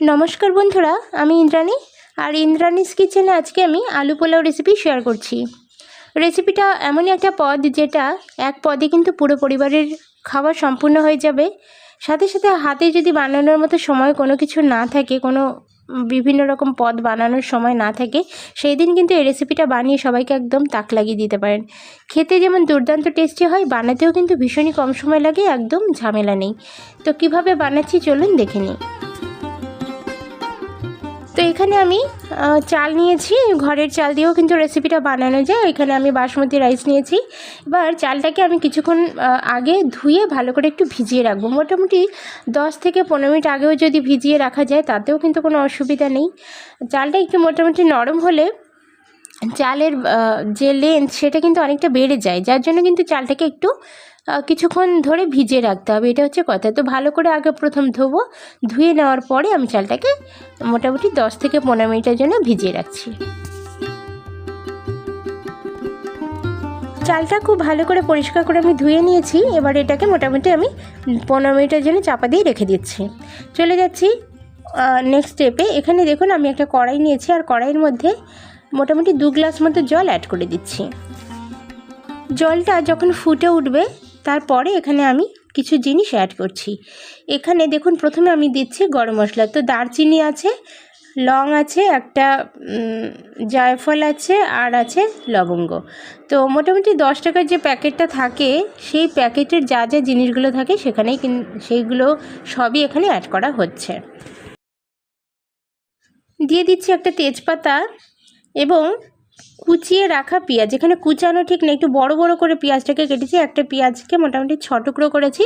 নমস্কার বন্ধুরা, আমি ইন্দ্রাণী। আর ইন্দ্রাণীস কিচেনে আজকে আমি আলু পোলাও রেসিপি শেয়ার করছি। রেসিপিটা এমনই একটা পদ যেটা এক পদে কিন্তু পুরো পরিবারের খাওয়া সম্পূর্ণ হয়ে যাবে। সাথে সাথে হাতে যদি বানানোর মতো সময় কোনো কিছু না থাকে, কোনো বিভিন্ন রকম পদ বানানোর সময় না থাকে, সেই দিন কিন্তু এই রেসিপিটা বানিয়ে সবাইকে একদম তাক লাগিয়ে দিতে পারেন। খেতে যেমন দুর্দান্ত টেস্টি হয়, বানাতেও কিন্তু ভীষণই কম সময় লাগে, একদম ঝামেলা নেই। তো কীভাবে বানাচ্ছি চলুন দেখে নিই। তো এখানে আমি চাল নিয়েছি। ঘরের চাল দিয়েও কিন্তু রেসিপিটা বানানো যায়। এখানে আমি বাসমতি রাইস নিয়েছি। এবার চালটাকে আমি কিছুক্ষণ আগে ধুয়ে ভালো করে একটু ভিজিয়ে রাখব। মোটামুটি দশ থেকে পনেরো মিনিট আগেও যদি ভিজিয়ে রাখা যায়, তাতেও কিন্তু কোনো অসুবিধা নেই। চালটা একটু মোটামুটি নরম হলে চালের যে লেন্থ সেটা কিন্তু অনেকটা বেড়ে যায়। যার জন্য কিন্তু চালটাকে একটু কিছুক্ষণ ধরে ভিজিয়ে রাখতে হবে। এটা হচ্ছে কথা। তো ভালো করে আগে প্রথম ধোবো। ধুয়ে নেওয়ার পরে আমি চালটাকে মোটামুটি দশ থেকে পনেরো মিনিটের জন্য ভিজিয়ে রাখছি। চালটা খুব ভালো করে পরিষ্কার করে আমি ধুয়ে নিয়েছি। এবার এটাকে মোটামুটি আমি পনেরো মিনিটের জন্য চাপা দিয়ে রেখে দিচ্ছি। চলে যাচ্ছি নেক্সট স্টেপে এখানে দেখুন, আমি একটা কড়াই নিয়েছি। আর কড়াইয়ের মধ্যে মোটামুটি দু গ্লাস মতো জল অ্যাড করে দিচ্ছি। জলটা যখন ফুটে উঠবে তারপরে এখানে আমি কিছু জিনিস অ্যাড করছি। এখানে দেখুন, প্রথমে আমি দিচ্ছি গরম মশলা। তো দারচিনি আছে, লং আছে, একটা জায়ফল আছে, আর আছে লবঙ্গ। তো মোটামুটি দশ টাকার যে প্যাকেটটা থাকে, সেই প্যাকেটের যা যা জিনিসগুলো থাকে, সেখানেই সেইগুলো সবই এখানে অ্যাড করা হচ্ছে। দিয়ে দিচ্ছি একটা তেজপাতা এবং কুচিয়ে রাখা পেঁয়াজ। এখানে কুচানো ঠিক না একটু বড় বড় করে পেঁয়াজটাকে কেটেছি। একটা পেঁয়াজকে মোটামুটি ছ টুকরো করেছি।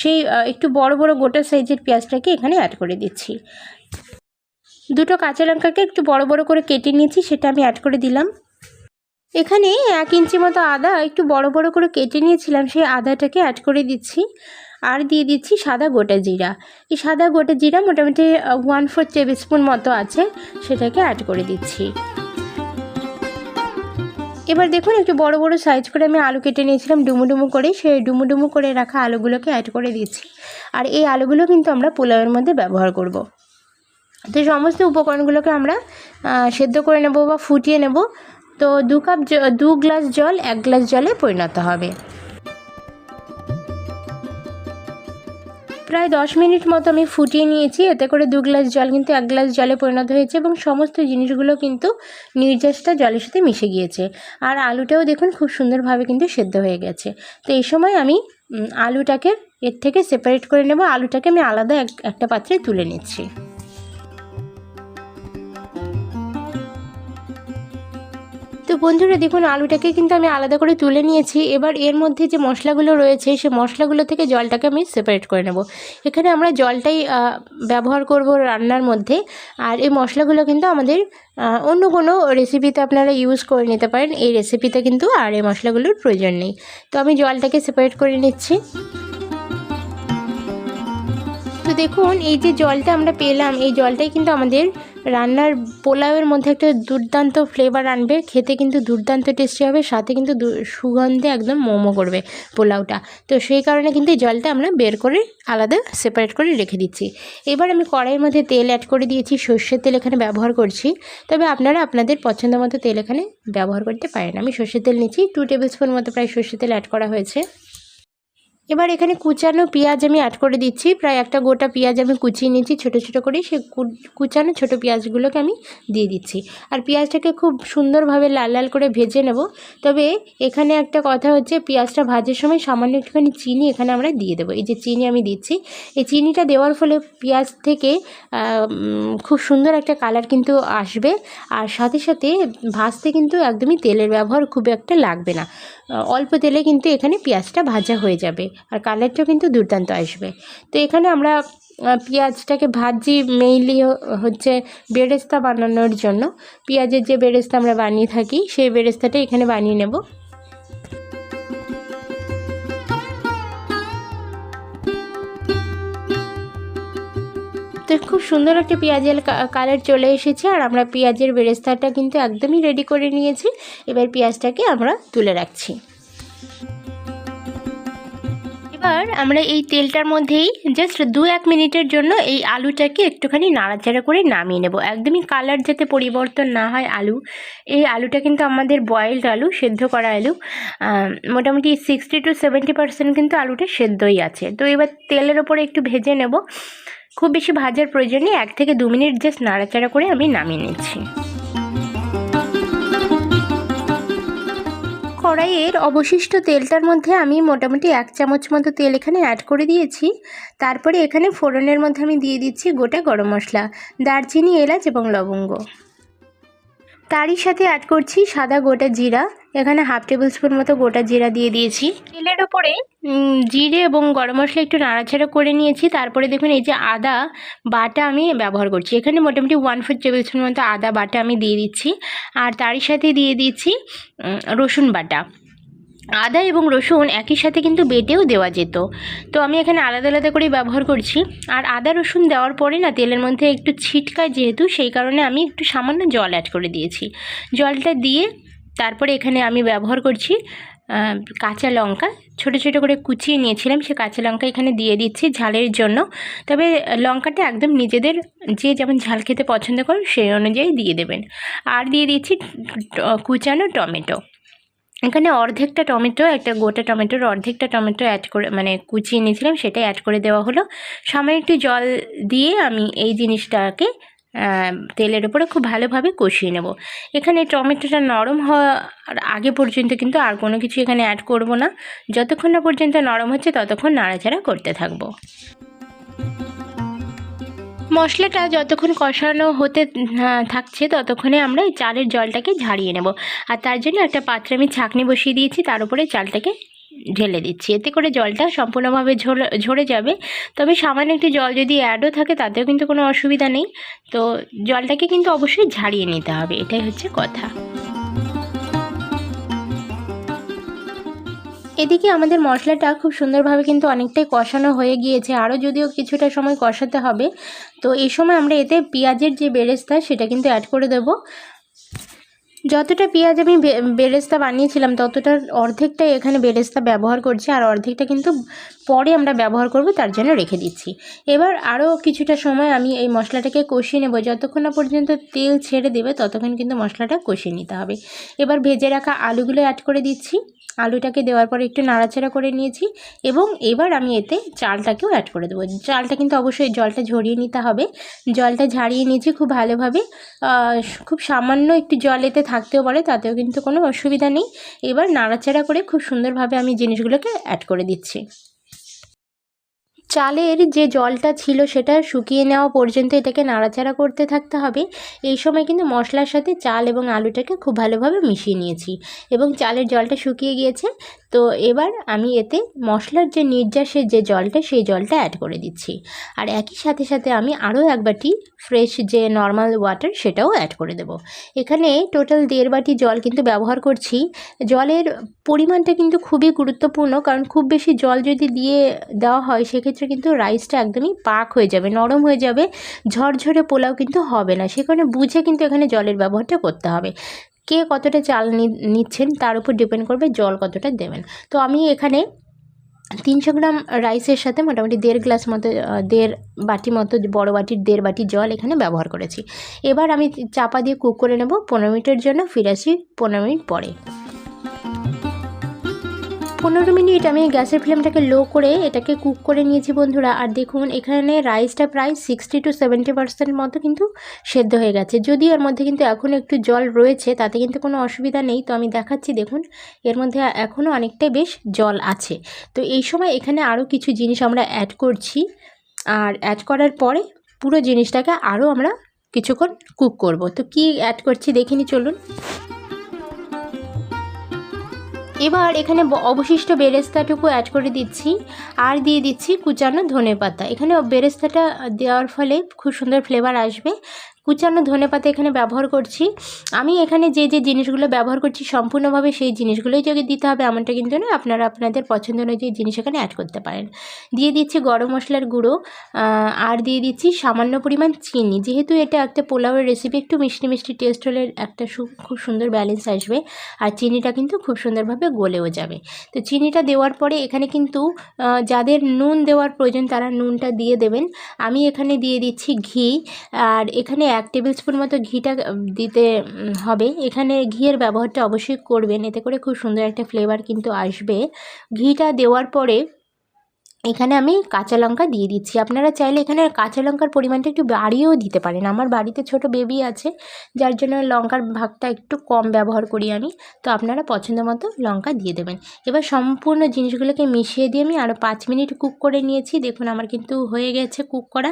সেই একটু বড় বড় গোটা সাইজের পেঁয়াজটাকে এখানে অ্যাড করে দিচ্ছি। দুটো কাঁচা লঙ্কাকে একটু বড় বড় করে কেটে নিয়েছি। সেটা আমি অ্যাড করে দিলাম। এখানে এক ইঞ্চি মতো আদা একটু বড় বড় করে কেটে নিয়েছিলাম। সেই আদাটাকে অ্যাড করে দিচ্ছি। আর দিয়ে দিচ্ছি সাদা গোটা জিরা। এই সাদা গোটা জিরা মোটামুটি ওয়ান ফোর টেবিল স্পুন মতো আছে। সেটাকে অ্যাড করে দিচ্ছি। এবার দেখুন, একটু বড় বড় সাইজ করে আমি আলু কেটে নিয়েছিলাম। ডুমুডুমু ডুমু করে, সেই ডুমুডুমু ডুমু করে রাখা আলুগুলোকে অ্যাড করে দিচ্ছি আর এই আলুগুলো কিন্তু আমরা পোলাওয়ের মধ্যে ব্যবহার করব। তো সমস্ত উপকরণগুলোকে আমরা সেদ্ধ করে নেব বা ফুটিয়ে নেব। তো দু কাপ দু গ্লাস জল, এক গ্লাস জলে পরিণত হবে। প্রায় দশ মিনিট মতো আমি ফুটিয়ে নিয়েছি। এতে করে দু গ্লাস জল কিন্তু এক গ্লাস জলে পরিণত হয়েছে এবং সমস্ত জিনিসগুলো কিন্তু নির্যাসটা জলের সাথে মিশে গিয়েছে। আর আলুটাও দেখুন খুব সুন্দরভাবে কিন্তু সেদ্ধ হয়ে গেছে। তো এই সময় আমি আলুটাকে এর থেকে সেপারেট করে নেব। আলুটাকে আমি আলাদা এক, একটা পাত্রে তুলে নিচ্ছি। তো বন্ধুরা দেখুন, আলুটাকে কিন্তু আমি আলাদা করে তুলে নিয়েছি। এবার এর মধ্যে যে মশলাগুলো রয়েছে, সেই মশলাগুলো থেকে জলটাকে আমি সেপারেট করে নেব। এখানে আমরা জলটাই ব্যবহার করব রান্নার মধ্যে। আর এই মশলাগুলো কিন্তু আমাদের অন্য কোনো রেসিপিতে আপনারা ইউজ করে নিতে পারেন। এই রেসিপিতে কিন্তু আর এই মশলাগুলোর প্রয়োজন নেই। তো আমি জলটাকে সেপারেট করে নিচ্ছি। তো দেখুন, এই যে জলটা আমরা পেলাম, এই জলটাই কিন্তু আমাদের রান্নার পোলাওয়ের মধ্যে একটা দুর্দান্ত ফ্লেভার আনবে, খেতে কিন্তু দুর্দান্ত টেস্টি হবে, সাথে কিন্তু সুগন্ধে একদম মোমো করবে পোলাওটা। তো সেই কারণে কিন্তু জলটা আমরা বের করে আলাদা সেপারেট করে রেখে দিচ্ছি। এবার আমি কড়াইয়ের মধ্যে তেল অ্যাড করে দিয়েছি, সর্ষের তেল এখানে ব্যবহার করছি। তবে আপনারা আপনাদের পছন্দ মতো তেল এখানে ব্যবহার করতে পারেন। আমি সর্ষের তেল নিচ্ছি টু টেবিল স্পুন মতো প্রায় সর্ষের তেল অ্যাড করা হয়েছে। এবার এখানে কুচানো পেঁয়াজ আমি অ্যাড করে দিচ্ছি। প্রায় একটা গোটা পেঁয়াজ আমি কুচিয়ে নিয়েছি, ছোটো ছোটো করে। সে কুচানো ছোটো পেঁয়াজগুলোকে আমি দিয়ে দিচ্ছি। আর পেঁয়াজটাকে খুব সুন্দরভাবে লাল লাল করে ভেজে নেব। তবে এখানে একটা কথা হচ্ছে, পেঁয়াজটা ভাজার সময় সামান্য একটুখানি চিনি এখানে আমরা দিয়ে দেবো। এই যে চিনি আমি দিচ্ছি। এই চিনিটা দেওয়ার ফলে পেঁয়াজ থেকে খুব সুন্দর একটা কালার কিন্তু আসবে। আর সাথে সাথে ভাজতে কিন্তু একদমই তেলের ব্যবহার খুব একটা লাগবে না। অল্প তেলে কিন্তু এখানে পেঁয়াজটা ভাজা হয়ে যাবে। আর কালারটাও কিন্তু দুর্দান্ত আসবে। তো এখানে আমরা পেঁয়াজটাকে ভাজি মেইনলি হচ্ছে বেরেস্তা বানানোর জন্য। পেঁয়াজের যে বেরেস্তা আমরা বানিয়ে থাকি, সেই বেরেস্তাটা এখানে বানিয়ে নেব। তো খুব সুন্দর একটা পেঁয়াজের কালার চলে এসেছে, আর আমরা পেঁয়াজের বেরেস্তাটা কিন্তু একদমই রেডি করে নিয়েছি। এবার পেঁয়াজটাকে আমরা তুলে রাখছি। এবার আমরা এই তেলটার মধ্যেই জাস্ট দু এক মিনিটের জন্য এই আলুটাকে একটুখানি নাড়াচাড়া করে নামিয়ে নেব। একদমই কালার যাতে পরিবর্তন না হয় আলু, এই আলুটা কিন্তু আমাদের বয়েলড আলু, সেদ্ধ করা আলু মোটামুটি সিক্সটি টু সেভেন্টি পার্সেন্ট কিন্তু আলুটা সেদ্ধই আছে। তো এবার তেলের ওপরে একটু ভেজে নেব। খুব বেশি ভাজার প্রয়োজন নেই। এক থেকে দু মিনিট জাস্ট নাড়াচাড়া করে আমি নামিয়ে নিচ্ছি। কড়াইয়ের অবশিষ্ট তেলটার মধ্যে আমি মোটামুটি এক চামচ মতো তেল এখানে অ্যাড করে দিয়েছি। তারপরে এখানে ফোড়নের মধ্যে আমি দিয়ে দিচ্ছি গোটা গরম মশলা, দারচিনি, এলাচ এবং লবঙ্গ। তারই সাথে অ্যাড করছি সাদা গোটা জিরা। এখানে হাফ টেবিল স্পুন মতো গোটা জিরা দিয়ে দিয়েছি। তেলের ওপরে জিরে এবং গরম মশলা একটু নাড়াচাড়া করে নিয়েছি। তারপরে দেখুন এই যে আদা বাটা আমি ব্যবহার করছি। এখানে মোটামুটি ওয়ান ফোর টেবিল স্পুন মতো আদা বাটা আমি দিয়ে দিচ্ছি। আর তারই সাথে দিয়ে দিচ্ছি রসুন বাটা। আদা এবং রসুন একই সাথে কিন্তু বেটেও দেওয়া যেত। তো আমি এখানে আলাদা আলাদা করে ব্যবহার করছি। আর আদা, রসুন দেওয়ার পরে না তেলের মধ্যে একটু ছিটকায় যেহেতু সেই কারণে আমি একটু সামান্য জল অ্যাড করে দিয়েছি। জলটা দিয়ে তারপরে এখানে আমি ব্যবহার করছি কাঁচা লঙ্কা। ছোট ছোট করে কুচিয়ে নিয়েছিলাম, সে কাঁচা লঙ্কা এখানে দিয়ে দিচ্ছি ঝালের জন্য। তবে লঙ্কাটা একদম নিজেদের যে যেমন ঝাল খেতে পছন্দ করেন, সেই অনুযায়ী দিয়ে দেবেন। আর দিয়ে দিচ্ছি কুচানো টমেটো। এখানে অর্ধেকটা টমেটো, একটা গোটা টমেটোর অর্ধেকটা টমেটো অ্যাড করে মানে কুচিয়ে নিয়েছিলাম সেটাই অ্যাড করে দেওয়া হলো। সামান্য একটু জল দিয়ে আমি এই জিনিসটাকে তেলের উপরে খুব ভালোভাবে কষিয়ে নেব। এখানে টমেটোটা নরম হওয়ার আগে পর্যন্ত কিন্তু আর কোনো কিছু এখানে অ্যাড করব না। যতক্ষণ না পর্যন্ত নরম হচ্ছে, ততক্ষণ নাড়াচাড়া করতে থাকব। মশলাটা যতক্ষণ কষানো হতে থাকছে ততক্ষণে আমরা এই চালের জলটাকে ঝারিয়ে নেব। আর তার জন্য একটা পাত্রে আমি ছাঁকনি বসিয়ে দিয়েছি, তার উপরে চালটাকে ঢেলে দিচ্ছি। এতে করে জলটা সম্পূর্ণভাবে ঝরে ঝরে যাবে। তবে সামান্য একটু জল যদি অ্যাডও থাকে তাতেও কিন্তু কোনো অসুবিধা নেই। তো জলটাকে কিন্তু অবশ্যই ঝারিয়ে নিতে হবে, এটাই হচ্ছে কথা। এদিকে আমাদের মশলাটা খুব সুন্দরভাবে কিন্তু অনেকটাই কষানো হয়ে গিয়েছে। আরও যদিও কিছুটা সময় কষাতে হবে। তো এই সময় আমরা এতে পেঁয়াজের যে বেরেস্তা, সেটা কিন্তু অ্যাড করে দেব। যতটা পেঁয়াজ আমি বেরেস্তা বানিয়েছিলাম, ততটার অর্ধেকটাই এখানে বেরেস্তা ব্যবহার করছি, আর অর্ধেকটা কিন্তু পরে আমরা ব্যবহার করব, তার জন্য রেখে দিচ্ছি। এবার আরও কিছুটা সময় আমি এই মশলাটাকে কষিয়ে নেব, যতক্ষণ না পর্যন্ত তেল ছেড়ে দেবে, ততক্ষণ কিন্তু মশলাটা কষিয়ে নিতে হবে। এবার ভেজে রাখা আলুগুলো অ্যাড করে দিচ্ছি। আলুটাকে দেওয়ার পরে একটু নাড়াচাড়া করে নিয়েছি, এবং এবার আমি এতে চালটাকেও অ্যাড করে দেবো। চালটা কিন্তু অবশ্যই জলটা ঝরিয়ে নিতে হবে। জলটা ঝাড়িয়ে নিয়েছি খুব ভালোভাবে। খুব সামান্য একটু জল এতে থাকতেও পারে, তাতেও কিন্তু কোনো অসুবিধা নেই। এবার নাড়াচাড়া করে খুব সুন্দরভাবে আমি জিনিসগুলোকে অ্যাড করে দিচ্ছি। চালের যে জলটা ছিল সেটা শুকিয়ে নেওয়া পর্যন্ত এটাকে নাড়াচাড়া করতে থাকতে হবে। এই সময় কিন্তু মশলার সাথে চাল এবং আলুটাকে খুব ভালোভাবে মিশিয়ে নিয়েছি এবং চালের জলটা শুকিয়ে গিয়েছে। তো এবার আমি এতে মশলার যে নির্যাসের যে জলটা, সেই জলটা অ্যাড করে দিচ্ছি। আর একই সাথে সাথে আমি আরও এক বাটি ফ্রেশ যে নর্মাল ওয়াটার সেটাও অ্যাড করে দেব। এখানে টোটাল দেড় বাটি জল কিন্তু ব্যবহার করছি। জলের পরিমাণটা কিন্তু খুবই গুরুত্বপূর্ণ, কারণ খুব বেশি জল যদি দিয়ে দেওয়া হয়, সেক্ষেত্রে কিন্তু রাইসটা একদমই পাক হয়ে যাবে, নরম হয়ে যাবে, ঝরঝরে পোলাও কিন্তু হবে না। সে কারণে বুঝে কিন্তু এখানে জলের ব্যবহারটা করতে হবে। কে কতটা চাল নিচ্ছেন তার উপর ডিপেন্ড করবে জল কতটা দেবেন। তো আমি এখানে তিনশো গ্রাম রাইসের সাথে মোটামুটি দেড় গ্লাস মতো দেড় বাটি মতো, বড় বাটির দেড় বাটি জল এখানে ব্যবহার করেছি। এবার আমি চাপা দিয়ে কুক করে নেব, পনেরো মিনিটের জন্য ফিরে আসি পনেরো মিনিট পরে। পনেরো মিনিট আমি গ্যাসের ফ্লেমটাকে লো করে এটাকে কুক করে নিয়েছি বন্ধুরা। আর দেখুন, এখানে রাইসটা প্রায় সিক্সটি টু সেভেন্টি পার্সেন্ট মতো কিন্তু সেদ্ধ হয়ে গেছে। যদি এর মধ্যে কিন্তু এখনও একটু জল রয়েছে, তাতে কিন্তু কোনো অসুবিধা নেই। তো আমি দেখাচ্ছি, দেখুন, এর মধ্যে এখনও অনেকটাই বেশ জল আছে। তো এই সময় এখানে আরও কিছু জিনিস আমরা অ্যাড করছি। আর অ্যাড করার পরে পুরো জিনিসটাকে আরও আমরা কিছুক্ষণ কুক করব। তো কি অ্যাড করছি দেখিনি চলুন। এবার এখানে অবশিষ্ট বেরেস্তাটুকু অ্যাড করে দিচ্ছি। আর দিয়ে দিচ্ছি কুচানো ধনে পাতা এখানে বেরেস্তাটা দেওয়ার ফলে খুব সুন্দর ফ্লেভার আসবে। কুচানো ধনে পাতা এখানে ব্যবহার করছি। আমি এখানে যে যে জিনিসগুলো ব্যবহার করছি সম্পূর্ণভাবে সেই জিনিসগুলোই যদি দিতে হবে। এমনটা কিন্তু না আপনারা আপনাদের পছন্দ অনুযায়ী জিনিস এখানে অ্যাড করতে পারেন। দিয়ে দিচ্ছি গরম মশলার গুঁড়ো আর দিয়ে দিচ্ছি সামান্য পরিমাণ চিনি। যেহেতু এটা একটা পোলাওয়ের রেসিপি একটু মিষ্টি মিষ্টি টেস্ট হলে একটা খুব সুন্দর ব্যালেন্স আসবে। আর চিনিটা কিন্তু খুব সুন্দরভাবে গলেও যাবে। তো চিনিটা দেওয়ার পরে এখানে কিন্তু যাদের নুন দেওয়ার প্রয়োজন তারা নুনটা দিয়ে দেবেন। আমি এখানে দিয়ে দিচ্ছি ঘি, আর এখানে এক টেবিল স্পুন মতো ঘিটা দিতে হবে। এখানে ঘিয়ের ব্যবহারটা অবশ্যই করবেন। এতে করে খুব সুন্দর একটা ফ্লেভার কিন্তু আসবে। ঘিটা দেওয়ার পরে এখানে আমি কাঁচা লঙ্কা দিয়ে দিচ্ছি। আপনারা চাইলে এখানে কাঁচা লঙ্কার পরিমাণটা একটু বাড়িয়েও দিতে পারেন। আমার বাড়িতে ছোট বেবি আছে, যার জন্য লঙ্কার ভাগটা একটু কম ব্যবহার করি আমি। তো আপনারা পছন্দ মতো লঙ্কা দিয়ে দেবেন। এবার সম্পূর্ণ জিনিসগুলোকে মিশিয়ে দিয়ে আমি আরও পাঁচ মিনিট কুক করে নিয়েছি। দেখুন, আমার কিন্তু হয়ে গেছে কুক করা।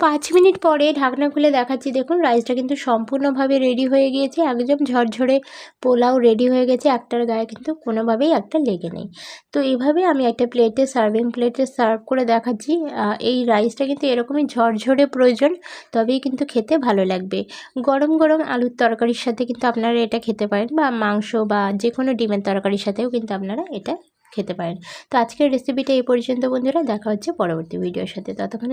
পাঁচ মিনিট পরে ঢাকনা খুলে দেখাচ্ছি। দেখুন, রাইসটা কিন্তু সম্পূর্ণভাবে রেডি হয়ে গিয়েছে। একদম ঝরঝরে পোলাও রেডি হয়ে গেছে। একটার গায়ে কিন্তু কোনোভাবেই একটা লেগে নেই। তো এইভাবে আমি একটা প্লেটে সার্ভিং প্লেটে সার্ভ করে দেখাচ্ছি। এই রাইসটা কিন্তু এরকমই ঝরঝরে প্রয়োজন, তবেই কিন্তু খেতে ভালো লাগবে। গরম গরম আলুর তরকারির সাথে কিন্তু আপনারা এটা খেতে পারেন বা মাংস বা যে কোনো ডিমের তরকারির সাথেও কিন্তু আপনারা এটা খেতে পারেন। তো আজকের রেসিপিটা এই পর্যন্ত, বন্ধুরা। দেখা হচ্ছে পরবর্তী ভিডিওর সাথে। ততক্ষণে